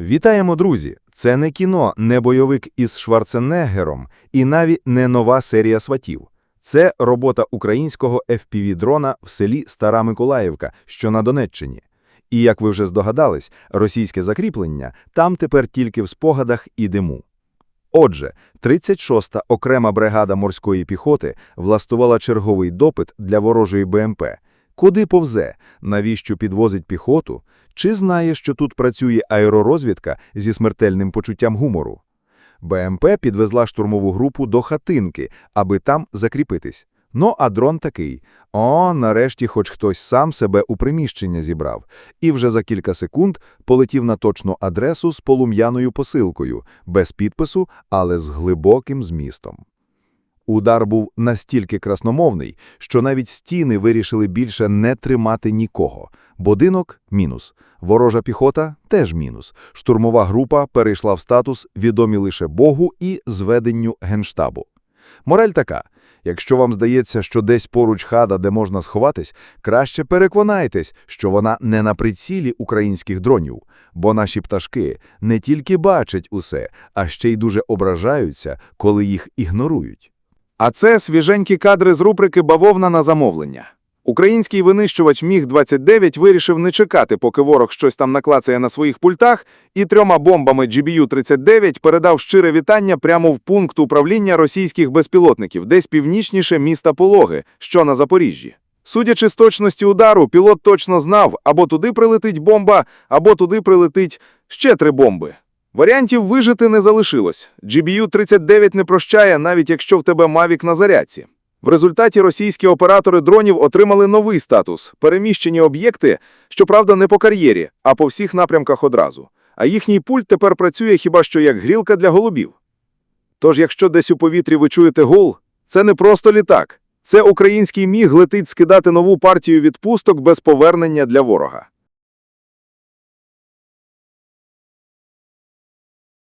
Вітаємо, друзі! Це не кіно, не бойовик із Шварценеггером і навіть не нова серія сватів. Це робота українського FPV-дрона в селі Стара Миколаївка, що на Донеччині. І, як ви вже здогадались, російське закріплення там тепер тільки в спогадах і диму. Отже, 36-та окрема бригада морської піхоти влаштувала черговий допит для ворожої БМП. Куди повзе, навіщо підвозить піхоту, чи знає, що тут працює аеророзвідка зі смертельним почуттям гумору. БМП підвезла штурмову групу до хатинки, аби там закріпитись. Ну, а дрон такий. О, нарешті хоч хтось сам себе у приміщення зібрав. І вже за кілька секунд полетів на точну адресу з полум'яною посилкою, без підпису, але з глибоким змістом. Удар був настільки красномовний, що навіть стіни вирішили більше не тримати нікого. Будинок – мінус. Ворожа піхота – теж мінус. Штурмова група перейшла в статус «відомі лише Богу» і «зведенню Генштабу». Мораль така. Якщо вам здається, що десь поруч хада, де можна сховатись, краще переконайтесь, що вона не на прицілі українських дронів, бо наші пташки не тільки бачать усе, а ще й дуже ображаються, коли їх ігнорують. А це свіженькі кадри з рубрики «Бавовна на замовлення». Український винищувач Міг-29 вирішив не чекати, поки ворог щось там наклацає на своїх пультах, і трьома бомбами GBU-39 передав щире вітання прямо в пункт управління російських безпілотників, десь північніше міста Пологи, що на Запоріжжі. Судячи з точності удару, пілот точно знав, або туди прилетить бомба, або туди прилетить ще три бомби. Варіантів вижити не залишилось. GBU-39 не прощає, навіть якщо в тебе Мавік на зарядці. В результаті російські оператори дронів отримали новий статус – переміщені об'єкти, щоправда, не по кар'єрі, а по всіх напрямках одразу. А їхній пульт тепер працює хіба що як грілка для голубів. Тож, якщо десь у повітрі ви чуєте гул, це не просто літак. Це український міг летить скидати нову партію відпусток без повернення для ворога.